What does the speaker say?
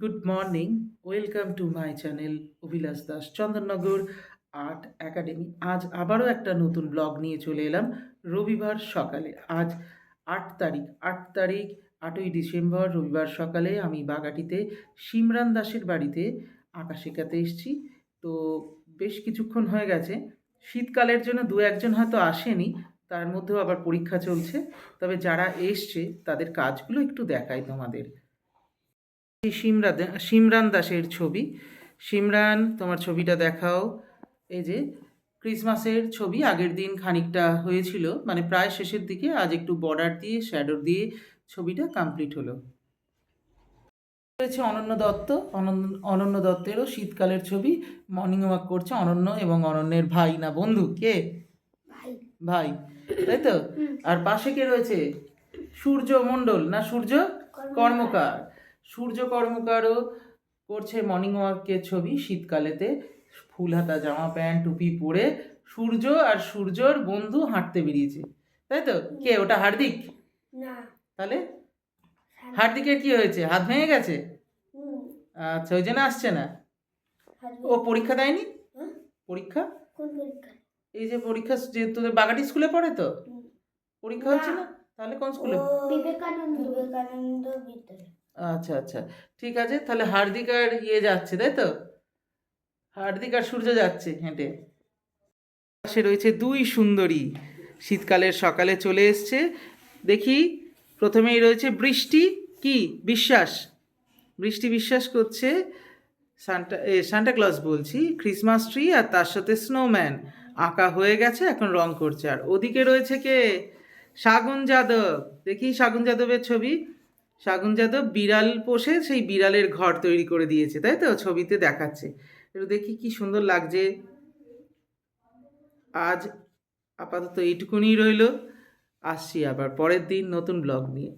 Good morning welcome to my channel Abhilash Das Chandannagar art academy আজ আবারও একটা নতুন ব্লগ নিয়ে চলে এলাম রবিবার সকালে। আজ আট তারিখ আট তারিখ, আটই ডিসেম্বর, রবিবার সকালে আমি বাগাটিতে সিমরান দাসের বাড়িতে আঁকা শেখাতে এসেছি। তো বেশ কিছুক্ষণ হয়ে গেছে। শীতকালের জন্য দু একজন হয়তো আসেনি, তার মধ্যেও আবার পরীক্ষা চলছে। তবে যারা এসছে, তাদের কাজগুলো একটু দেখাই তোমাদের। এই সিমরান দাসের ছবি। সিমরান তোমার ছবিটা দেখাও। এই যে ক্রিসমাসের ছবি আগের দিন খানিকটা হয়েছিল। মানে প্রায় শেষের দিকে আজ একটু বর্ডার দিয়ে শ্যাডো দিয়ে ছবিটা কমপ্লিট হলো। রয়েছে অনন্য দত্ত। অনন্য অনন্য দত্তেরও শীতকালের ছবি। মর্নিং ওয়াক করছে অনন্য এবং অনন্যের ভাই না বন্ধু? কে? ভাই। ভাই। তাই তো? আর পাশে কে রয়েছে? সূর্য মণ্ডল। না সূর্য? কর্মকার। সূর্য কর্মকারও করছে মর্নিং ওয়াকের ছবি শীতকালেতে। ফুল হাতা জামা প্যান্ট টুপি পরে সূর্য আর সূর্যর বন্ধু হাঁটতে বেরিয়েছে। তাই তো? কে? ওটা হার্দিক? না। তাহলে? হার্দিকের কি হয়েছে? হাত ভেঙে গেছে? আচ্ছা ওই জন্য আসছে না? ও পরীক্ষা দেয়নি? হ্যাঁ? পরীক্ষা? এই যে পরীক্ষা যে তোদের বাগাটি স্কুলে পড়ে তো? পরীক্ষা হচ্ছে না। তাহলে কোন স্কুলে? বিবেকানন্দ। বিবেকানন্দ বিদ্যালয়। আচ্ছা আচ্ছা। ঠিক আছে, তাহলে হার্দিক আর ইয়ে যাচ্ছে, তাই তো? হার্দিক আর সূর্য যাচ্ছে হেঁটে। পাশে রয়েছে দুই সুন্দরী। শীতকালের সকালে চলে এসছে। দেখি, প্রথমেই রয়েছে বৃষ্টি, কি? বিশ্বাস। বৃষ্টি বিশ্বাস করছে সান্টা, এ সান্টা ক্লজ বলছি, ক্রিসমাস ট্রি আর তার সাথে স্নোম্যান। আঁকা হয়ে গেছে, এখন রং করছে। আর ওদিকে রয়েছে কে? শাগুন যাদব। দেখি শাগুন যাদবের ছবি। শাগুন যাদব বিড়াল পোষে সেই বিড়ালের ঘর তৈরি করে দিয়েছে, তাই তো? ছবিতে দেখাচ্ছে। একটু দেখি কি সুন্দর লাগছে। আজ আপাতত এইটুকুনি রইল। আসছি আবার পরের দিন নতুন ব্লগ নিয়ে।